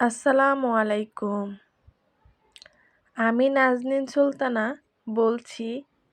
আসসালামু আলাইকুম। আমি নাজনীন সুলতানা বলছি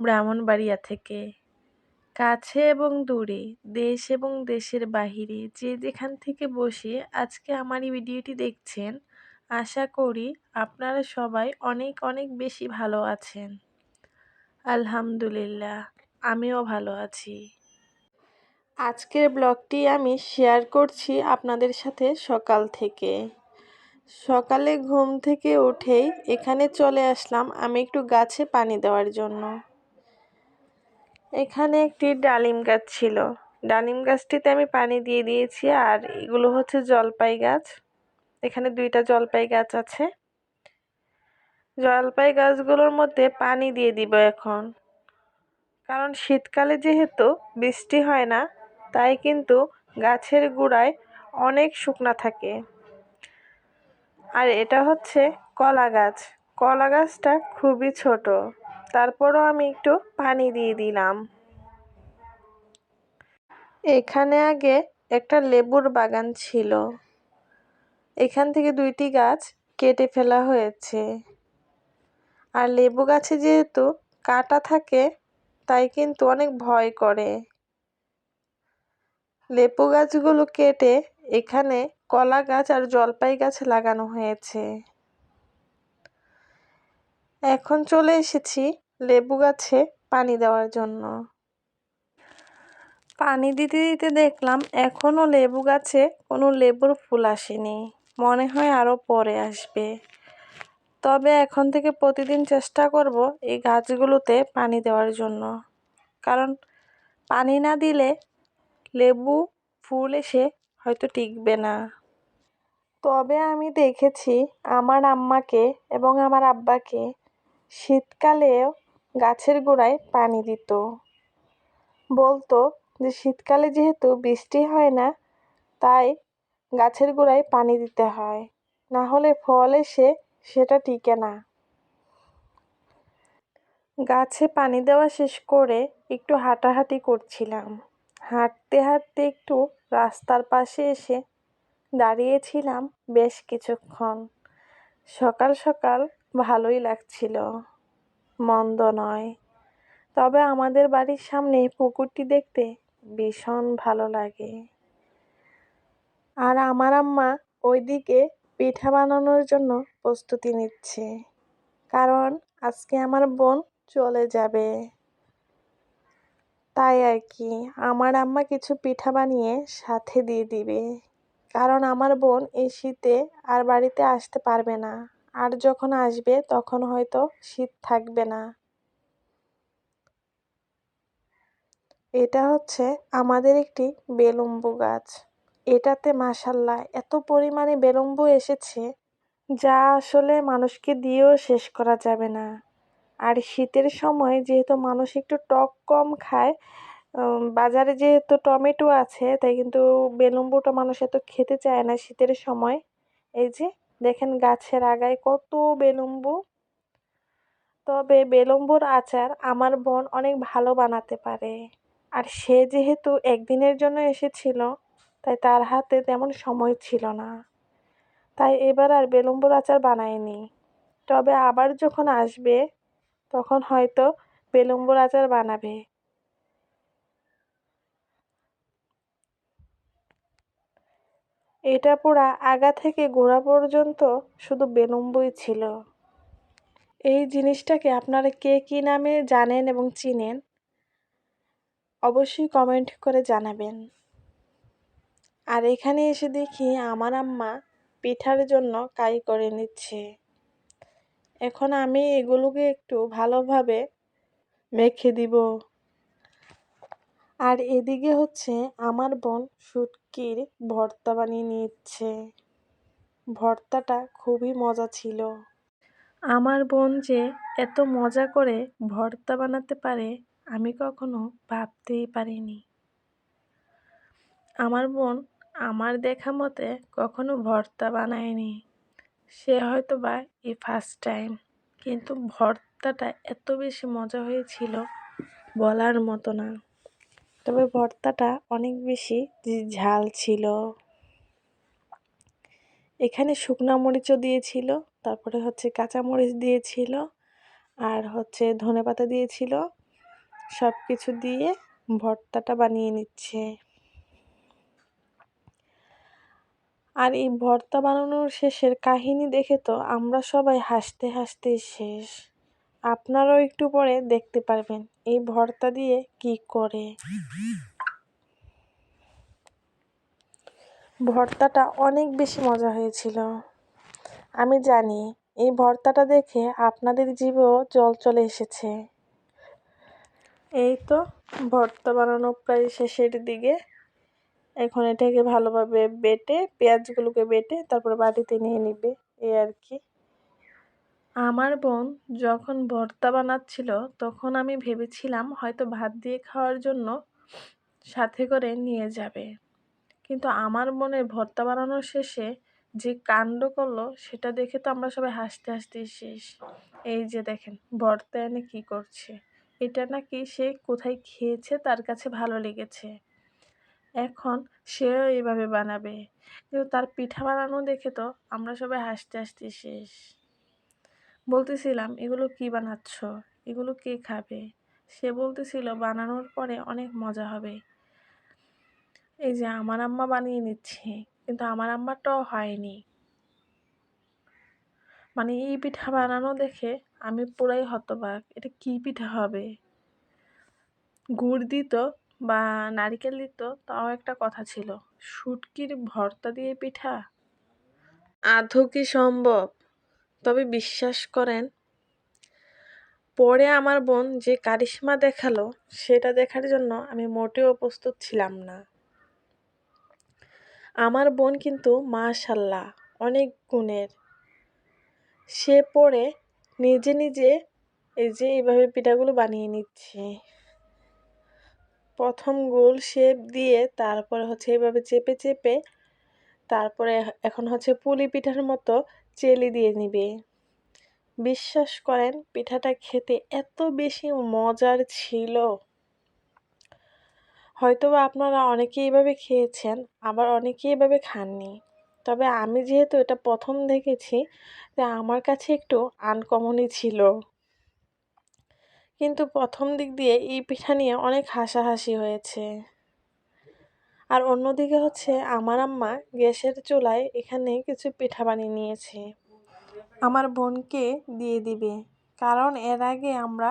ব্রাহ্মণবাড়িয়া থেকে। কাছে এবং দূরে, দেশ এবং দেশের বাহিরে যে যেখান থেকে বসে আজকে আমার এই ভিডিওটি দেখছেন, আশা করি আপনারা সবাই অনেক অনেক বেশি ভালো আছেন। আলহামদুলিল্লাহ, আমিও ভালো আছি। আজকের ব্লগটি আমি শেয়ার করছি আপনাদের সাথে সকাল থেকে। সকালে ঘুম থেকে উঠেই এখানে চলে আসলাম আমি একটু গাছে পানি দেওয়ার জন্য। এখানে একটি ডালিম গাছ ছিল। ডালিম গাছটিতে আমি পানি দিয়ে দিয়েছি আর এগুলো হচ্ছে জলপাই গাছ। এখানে দুইটা জলপাই গাছ আছে। জলপাই গাছগুলোর মধ্যে পানি দিয়ে দিব এখন। কারণ শীতকালে যেহেতু বৃষ্টি হয় না, তাই কিন্তু গাছের গোড়ায় অনেক শুকনা থাকে। আর এটা হচ্ছে কলা গাছ। কলা গাছটা খুবই ছোট। তারপরও আমি একটু পানি দিয়ে দিলাম। এখানে আগে একটা লেবুর বাগান ছিল। এখান থেকে দুইটি গাছ কেটে ফেলা হয়েছে। আর লেবু গাছে যেহেতু কাটা থাকে, তাই কিন্তু অনেক ভয় করে। লেবু গাছগুলো কেটে এখানে কলা গাছ আর জলপাই গাছ লাগানো হয়েছে। এখন চলে এসেছি লেবু গাছে পানি দেওয়ার জন্য। পানি দিতে দিতে দেখলাম এখনও লেবু গাছে কোনো লেবুর ফুল আসেনি। মনে হয় আরও পরে আসবে। তবে এখন থেকে প্রতিদিন চেষ্টা করব এই গাছগুলোতে পানি দেওয়ার জন্য। কারণ পানি না দিলে লেবু ফুল এসে হয়তো টিকবে না। তবে আমি দেখেছি আমার আম্মাকে এবং আমার আব্বাকে শীতকালেও গাছের গোড়ায় পানি দিত। বলতো যে শীতকালে যেহেতু বৃষ্টি হয় না, তাই গাছের গোড়ায় পানি দিতে হয়, না হলে ফল এসে সেটা টিকে না। গাছে পানি দেওয়া শেষ করে একটু হাঁটাহাঁটি করছিলাম। হাঁটতে হাঁটতে একটু রাস্তার পাশে এসে দাঁড়িয়েছিলাম বেশ কিছুক্ষণ। সকাল সকাল ভালোই লাগছিল, মন্দ নয়। তবে আমাদের বাড়ির সামনে পুকুরটি দেখতে ভীষণ ভালো লাগে। আর আমার আম্মা ওইদিকে পিঠা বানানোর জন্য প্রস্তুতি নিচ্ছে, কারণ আজকে আমার বোন চলে যাবে। তাই আর কি। আমার আম্মা কিছু পিঠা বানিয়ে সাথে দিয়ে দিবে। কারণ আমার বোন এই শীতে আর বাড়িতে আসতে পারবে না। আর যখন আসবে, তখন হয়তো শীত থাকবে না। এটা হচ্ছে আমাদের একটি বেলুম্বু গাছ। এটাতে মাসাল্লাহ এত পরিমাণে বেলুম্বু এসেছে, যা আসলে মানুষকে দিয়েও শেষ করা যাবে না। আর শীতের সময় যেহেতু মানুষ একটু টক কম খায় বাজারে যেহেতু টমেটো আছে, তাই কিন্তু বেলুম্বুটা মানুষ এত খেতে চায় না শীতের সময়। এই যে, দেখেন গাছের আগায় কত বেলুম্বু তবে বেলুম্বুর আচার আমার বোন অনেক ভালো বানাতে পারে। আর সে যেহেতু একদিনের জন্য এসেছিল, তাই তার হাতে তেমন সময় ছিল না। তাই এবার আর বেলুম্বুর আচার বানায়নি। তবে আবার যখন আসবে তখন হয়তো বেলুম্বুর আচার বানাবে। এটা পুরা আগা থেকে গোড়া পর্যন্ত শুধু বেলুম্বুই ছিল। এই জিনিসটাকে আপনারা কে কী নামে জানেন এবং চিনেন? অবশ্যই কমেন্ট করে জানাবেন। আর এখানে এসে দেখি আমার আম্মা পিঠার জন্য কাই করে নিচ্ছে। এখন আমি এগুলোকে একটু ভালোভাবে মেখে দিব। আর এদিকে হচ্ছে আমার বোন শুটকির ভর্তা বানিয়ে নিচ্ছে ভর্তাটা খুবই মজা ছিল। আমার বোন যে এত মজা করে ভর্তা বানাতে পারে, আমি কখনো ভাবতেই পারিনি। আমার বোন আমার দেখা মতে কখনো ভর্তা বানায়নি। সে হয়তো বা এই ফার্স্ট টাইম কিন্তু ভর্তাটা এত বেশি মজা হয়েছিল বলার মতো না। তবে ভর্তাটা অনেক বেশি ঝাল ছিল। এখানে শুকনা মরিচও দিয়েছিল, তারপরে হচ্ছে কাঁচা মরিচ দিয়েছিল, আর হচ্ছে ধনেপাতা দিয়েছিল। সব কিছু দিয়ে ভর্তাটা বানিয়ে নিচ্ছে। আর এই ভর্তা বানানোর শেষের কাহিনী দেখে তো আমরা সবাই হাসতে হাসতে শেষ। আপনারাও একটু পরে দেখতে পারবেন এই ভর্তা দিয়ে কি করে। ভর্তাটা অনেক বেশি মজা হয়েছিল। আমি জানি এই ভর্তাটা দেখে আপনাদের জীবেও জল চলে এসেছে। এই তো ভর্তা বানানো প্রায় শেষের দিকে। এখন এটাকে ভালোভাবে বেটে, পেঁয়াজগুলোকে বেটে তারপরে বাটিতে নিয়ে নিবে, এই আর কি। আমার বোন যখন ভর্তা বানাচ্ছিল তখন আমি ভেবেছিলাম হয়তো ভাত দিয়ে খাওয়ার জন্য সাথে করে নিয়ে যাবে। কিন্তু আমার বোনের ভর্তা বানানোর শেষে যে কাণ্ড করল সেটা দেখে তো আমরা সবাই হাসতে হাসতে শেষ। এই যে দেখেন, ভর্তা এনে কী করছে? এটা নাকি সে কোথায় খেয়েছে তার কাছে ভালো লেগেছে। এখন সেও এইভাবে বানাবে। কিন্তু তার পিঠা বানানো দেখে তো আমরা সবাই হাসতে হাসতে শেষ। বলতেছিলাম, এগুলো কি বানাচ্ছ? এগুলো কে খাবে? সে বলতেছিল, বানানোর পরে অনেক মজা হবে। এই যে আমার আম্মা বানিয়ে নিচ্ছে, কিন্তু আমার আম্মারটাও হয়নি। মানে এই পিঠা বানানো দেখে আমি পুরাই হতবাক, এটা কি পিঠা হবে? গুড় দিত বা নারিকেল দিত, তাও একটা কথা ছিল, শুটকির ভর্তা দিয়ে পিঠা? আধো কি সম্ভব? তবে বিশ্বাস করেন, পরে আমার বোন যে কারিশ্মা দেখাল, সেটা দেখার জন্য আমি মোটেও প্রস্তুত ছিলাম না। আমার বোন কিন্তু মাশাল্লাহ, অনেক গুণের। সে পরে নিজে নিজে এই যে এইভাবে পিঠাগুলো বানিয়ে নিচ্ছে। প্রথম গোল শেপ দিয়ে তারপরে হচ্ছে এইভাবে চেপে চেপে তারপরে এখন হচ্ছে পুলি পিঠার মতো চেলি দিয়ে নিবে। বিশ্বাস করেন, পিঠাটা খেতে এত বেশি মজার ছিল। হয়তোবা আপনারা অনেকে এইভাবে খেয়েছেন, আবার অনেকে এভাবে খাননি। তবে আমি যেহেতু এটা প্রথম দেখেছি, তাই আমার কাছে একটু আনকমনই ছিল। কিন্তু প্রথম দিক দিয়ে এই পিঠা নিয়ে অনেক হাসাহাসি হয়েছে। আর অন্যদিকে হচ্ছে আমার আম্মা গ্যাসের চুলায় এখানে কিছু পিঠা বানিয়ে নিয়েছে। আমার বোনকে দিয়ে দিবে। কারণ এর আগে আমরা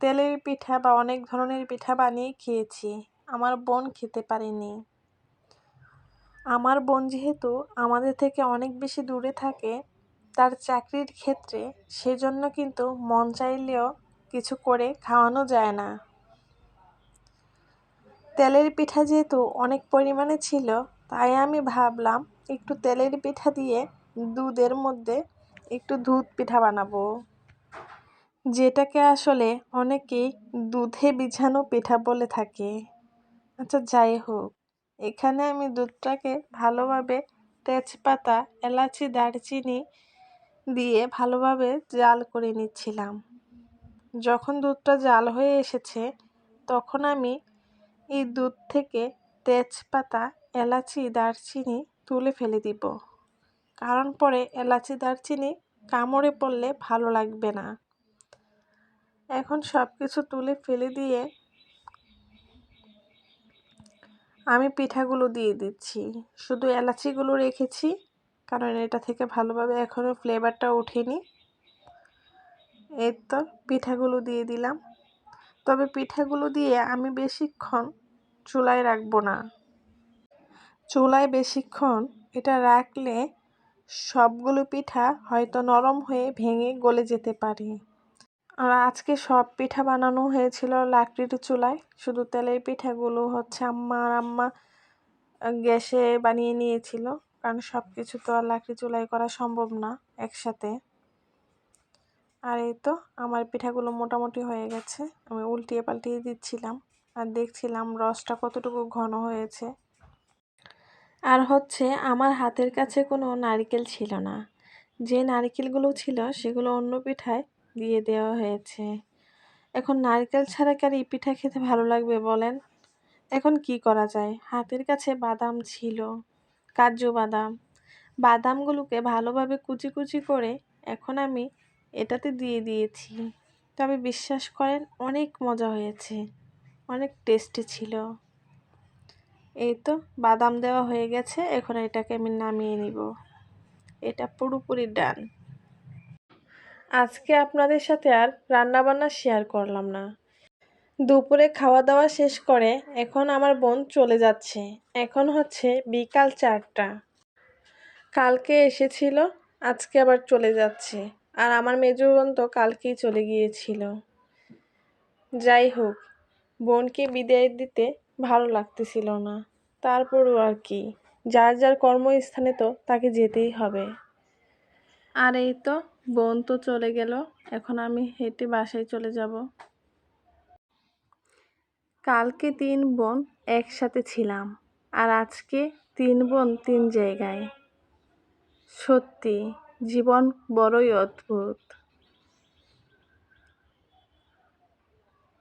তেলের পিঠা বা অনেক ধরনের পিঠা বানিয়ে খেয়েছি। আমার বোন খেতে পারেনি। আমার বোন যেহেতু আমাদের থেকে অনেক বেশি দূরে থাকে, তার চাকরির ক্ষেত্রে সেজন্য কিন্তু মন চাইলেও কিছু করে খাওয়ানো যায় না। তেলের পিঠা যেহেতু অনেক পরিমাণে ছিল, তাই আমি ভাবলাম একটু তেলের পিঠা দিয়ে দুধের মধ্যে একটু দুধ পিঠা বানাবো। যেটাকে আসলে অনেকেই দুধে বিছানো পিঠা বলে থাকে। আচ্ছা যাই হোক, এখানে আমি দুধটাকে ভালোভাবে তেজপাতা, এলাচি, দারচিনি দিয়ে ভালোভাবে জাল করে নিচ্ছিলাম। যখন দুধটা জাল হয়ে এসেছে, তখন আমি এই দুধ থেকে তেজপাতা, এলাচি, দারচিনি তুলে ফেলে দিব। কারণ পরে এলাচি, দারচিনি কামড়ে পড়লে ভালো লাগবে না। এখন সব কিছু তুলে ফেলে দিয়ে আমি পিঠাগুলো দিয়ে দিচ্ছি। শুধু এলাচিগুলো রেখেছি, কারণ এটা থেকে ভালোভাবে এখনও ফ্লেভারটা ওঠেনি। এই তো পিঠাগুলো দিয়ে দিলাম। তবে পিঠাগুলো দিয়ে আমি বেশিক্ষণ চুলায় রাখব না। চুলায় বেশিক্ষণ এটা রাখলে সবগুলো পিঠা হয়তো নরম হয়ে ভেঙে গলে যেতে পারে। আর আজকে সব পিঠা বানানো হয়েছিল লাকড়ির চুলায়। শুধু তেলের পিঠাগুলো হচ্ছে আম্মা আর আম্মা গ্যাসে বানিয়ে নিয়েছিল। কারণ সব কিছু তো আর লাকড়ি চুলায় করা সম্ভব না একসাথে। আর এই তো আমার পিঠাগুলো মোটামুটি হয়ে গেছে। আমি উল্টিয়ে পাল্টিয়ে দিচ্ছিলাম আর দেখছিলাম রসটা কতটুকু ঘন হয়েছে। আর হচ্ছে আমার হাতের কাছে কোনো নারিকেল ছিল না। যে নারিকেলগুলো ছিল সেগুলো অন্য পিঠায় দিয়ে দেওয়া হয়েছে। এখন নারকেল ছাড়া কি আর এই পিঠা খেতে ভালো লাগবে বলেন? এখন কি করা যায়? হাতের কাছে বাদাম ছিল, কাজু বাদাম। বাদামগুলোকে ভালোভাবে কুচি কুচি করে এখন আমি এটাতে দিয়ে দিয়েছি। তবে বিশ্বাস করেন, অনেক মজা হয়েছে। অনেক টেস্টি ছিল। এই তো বাদাম দেওয়া হয়ে গেছে, এখন এটাকে আমি নামিয়ে নিব। এটা পুরোপুরি ডান। আজকে আপনাদের সাথে আর রান্নাবান্না শেয়ার করলাম না। দুপুরে খাওয়া দাওয়া শেষ করে এখন আমার বোন চলে যাচ্ছে। এখন হচ্ছে বিকাল চারটা। কালকে এসেছিল, আজকে আবার চলে যাচ্ছে। আর আমার মেজো বোন তো কালকেই চলে গিয়েছিল। যাই হোক, বোনকে বিদায় দিতে ভালো লাগতেছিল না। তারপরও আর কি, যার যার কর্মস্থানে তো তাকে যেতেই হবে। আর এই তো, বোন তো চলে গেল, এখন আমি হেঁটে বাসায় চলে যাব। কালকে তিন বোন একসাথে ছিলাম, আর আজকে তিন বোন তিন জায়গায়। সত্যি জীবন বড়ই অদ্ভুত।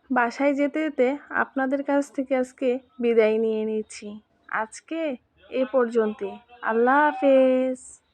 বাসায় যেতে যেতে আপনাদের কাছ থেকে আজকে বিদায় নিয়ে নিচ্ছি। আজকে এ পর্যন্তই। আল্লাহ হাফেজ।